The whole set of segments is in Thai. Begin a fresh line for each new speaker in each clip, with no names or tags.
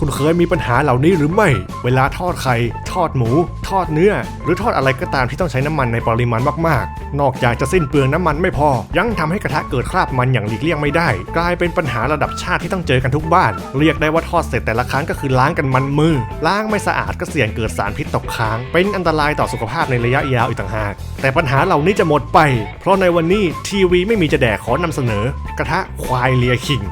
คุณเคยมีปัญหาเหล่านี้หรือไม่ เวลาทอดไข่ ทอดหมู ทอดเนื้อ หรือทอดอะไรก็ตามที่ต้องใช้น้ำมันในปริมาณมากๆ นอกจากจะสิ้นเปลืองน้ำมันไม่พอ ยังทำให้กระทะเกิดคราบมันอย่างหลีกเลี่ยงไม่ได้ กลายเป็นปัญหาระดับชาติที่ต้องเจอกันทุกบ้าน เรียกได้ว่าทอดเสร็จแต่ละครั้งก็คือล้างกันมันมือ ล้างไม่สะอาดก็เสี่ยงเกิดสารพิษตกค้าง เป็นอันตรายต่อสุขภาพในระยะยาวอีกต่างหาก แต่ปัญหาเหล่านี้จะหมดไป เพราะในวันนี้ทีวีไม่มีจะแดกขอนำเสนอ กระทะควายเลียคิง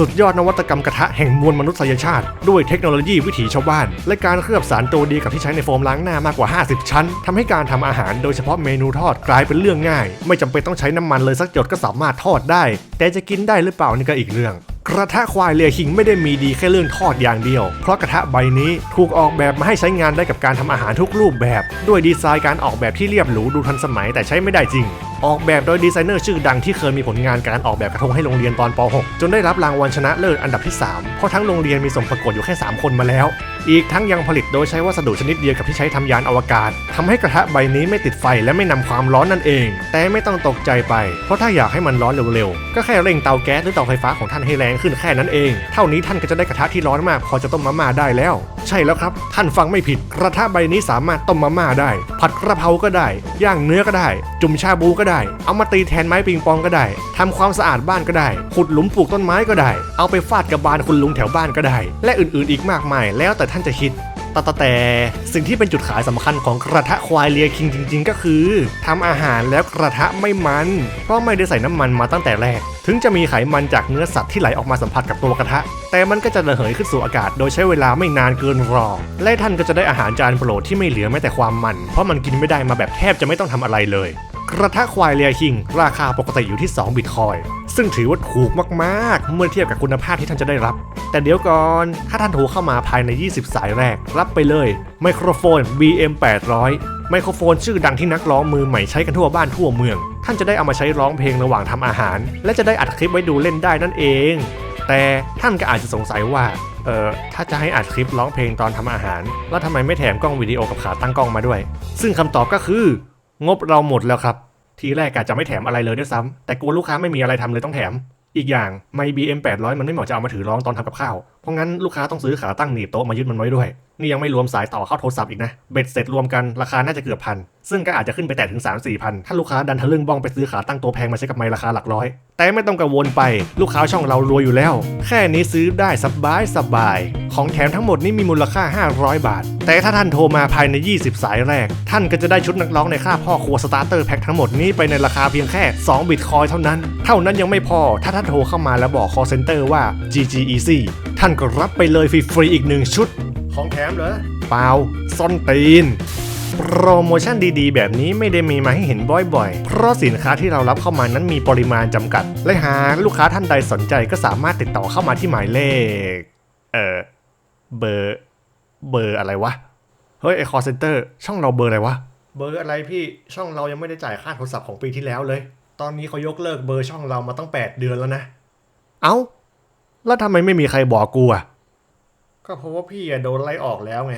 สุดยอดนวัตกรรมกระทะแห่งมวลมนุษยชาติ ด้วยเทคโนโลยีวิถีชาวบ้าน และการเคลือบสารตัวดีกับที่ใช้ในโฟมล้างหน้ามากกว่า 50 ชั้นทำให้การทำอาหารโดยเฉพาะเมนูทอดกลายเป็นเรื่องง่าย ไม่จำเป็นต้องใช้น้ำมันเลยสักหยดก็สามารถทอดได้ แต่จะกินได้หรือเปล่านี่ก็อีกเรื่องกระทะควายเลียคิงไม่ได้มีดีแค่เรื่องทอดอย่างเดียว เพราะกระทะใบนี้ถูกออกแบบมาให้ใช้งานได้กับการทำอาหารทุกรูปแบบ ด้วยดีไซน์การออกแบบที่เรียบหรูดูทันสมัยแต่ใช้ไม่ได้จริง ออกแบบโดยดีไซเนอร์ชื่อดังที่เคยมีผลงานการออกแบบกระทงให้โรงเรียนตอนป .6 จนได้รับรางวัลชนะเลิศอันดับที่ 3 เพราะทั้งโรงเรียนมีส่งประกวดอยู่แค่ 3 คนมาแล้ว อีกทั้งยังผลิตโดยใช้วัสดุชนิดเดียวกับที่ใช้ทำยานอวกาศทำให้กระทะใบนี้ไม่ติดไฟและไม่นำความร้อนนั่นเอง แต่ไม่ต้องตกใจไป เพราะถ้าอยากให้มันร้อนเร็วๆ ก็แค่เร่งเตาแก๊สหรือเตาไฟฟ้าของท่านให้แรงขึ้นแค่นั้นเอง เท่านี้ท่านก็จะได้กระทะที่ร้อนมาก พอจะต้มมาม่าได้แล้ว ใช่แล้วครับ ท่านฟังไม่ผิด กระทะใบนี้สามารถต้มมาม่าได้ ผัดกระเพราก็ได้ ย่างเนื้อก็ได้ จุ่มชาบูก็ได้ เอามาตีแทนไม้ปิงปองก็ได้ทำความสะอาดบ้านก็ได้ ขุดหลุมปลูกต้นไม้ก็ได้ เอาไปฟาดกับบานคุณลุงแถวบ้านก็ได้ และอื่นๆอีกมากมาย แล้วแต่ท่านจะคิดแตแต่แต่สิ่งที่เป็นจุดขายสำคัญของกระทะควายเลียคิงจริง ๆ ก็คือทำอาหารแล้วกระทะไม่มัน เพราะไม่ได้ใส่น้ำมันมาตั้งแต่แรก ถึงจะมีไขมันจากเนื้อสัตว์ที่ไหลออกมาสัมผัสกับตัวกระทะ แต่มันก็จะระเหยขึ้นสู่อากาศ โดยใช้เวลาไม่นานเกินรอ และท่านก็จะได้อาหารจานโปรดที่ไม่เหลือแม้แต่ความมัน เพราะมันกินไม่ได้มาแบบแทบจะไม่ต้องทำอะไรเลย กระทะควายเลียคิง ราคาปกติอยู่ที่ 2 บิตคอย ซึ่งถือว่าถูกมากๆ เมื่อเทียบกับคุณภาพที่ท่านจะได้รับ แต่เดี๋ยวก่อน ถ้าท่านโทรเข้ามาภายใน 20 สายแรก รับไปเลยไมโครโฟน BM 800ไมโครโฟนชื่อดังที่นักร้องมือใหม่ใช้กันทั่วบ้านทั่วเมือง ท่านจะได้เอามาใช้ร้องเพลงระหว่างทำอาหาร และจะได้อัดคลิปไว้ดูเล่นได้นั่นเอง แต่ท่านก็อาจจะสงสัยว่าเออถ้าจะให้อัดคลิปร้องเพลงตอนทำอาหาร แล้วทำไมไม่แถมกล้องวิดีโอกับขาตั้งกล้องมาด้วย ซึ่งคำตอบก็คือ งบเราหมดแล้วครับ ทีแรกกะจจะไม่แถมอะไรเลยด้วยซ้ำแต่กลัวลูกค้าไม่มีอะไรทำเลยต้องแถม อีกอย่างไม BM 800มันไม่เหมาะจะเอามาถือร้องตอนทำกับข้าว เพราะงั้นลูกค้าต้องซื้อขาตั้งหนีบโต๊ะมายึดมันไว้ด้วย นี่ยังไม่รวมสายต่อเข้าโทรศัพท์อีกนะ เบ็ดเสร็จรวมกันราคาน่าจะเกือบพัน ซึ่งก็อาจจะขึ้นไปแตะถึง 3 4พันถ้าลูกค้าดันทะลึ่งบ้องไปซื้อขาตั้งโต๊ะแพงมาใช้กับไมค์ราคาหลักร้อย แต่ไม่ต้องกังวลไปลูกค้าช่องเรารวยอยู่แล้ว แค่นี้ซื้อได้สบายสบาย ของแถมทั้งหมดนี้มีมูลค่า 500 บาท แต่ถ้าท่านโทรมาภายใน 20 สายแรก ท่านก็จะได้ชุดนักร้องในค่าพ่อครัวสตาร์เตอร์แพ็คทั้งหมดนี้ไปในราคาเพียงแค่ 2 บิตคอยเท่านั้น เท่านั้นยังไม่พอ ถ้าท่านโทรเข้ามาแล้วบอก call center ว่า GG Easy ท่านก็รับไปเลยฟรีๆอีกหนึ่งชุด ของแถมเหรอเปล่าซ่อนตีน โปรโมชั่นดีๆ แบบนี้ไม่ได้มีมาให้เห็นบ่อยๆ เพราะสินค้าที่เรารับเข้ามานั้นมีปริมาณจำกัด และหากลูกค้าท่านใดสนใจก็สามารถติดต่อเข้ามาที่หมายเลข เอ่อเบอร์เบอร์อะไรวะ เฮ้ยไอคอเซ็นเตอร์ช่องเราเบอร์อะไรวะ เบอร์อะไรพี่ช่องเรายังไม่ได้จ่ายค่าโทรศัพท์ของปีที่แล้วเลย ตอนนี้เขายกเลิกเบอร์ช่องเรามาตั้ง 8 เดือนแล้วนะ เอ้า แล้วทำไมไม่มีใครบอกกูอะ ก็เพราะว่าพี่อะโดนไล่ออกแล้วไง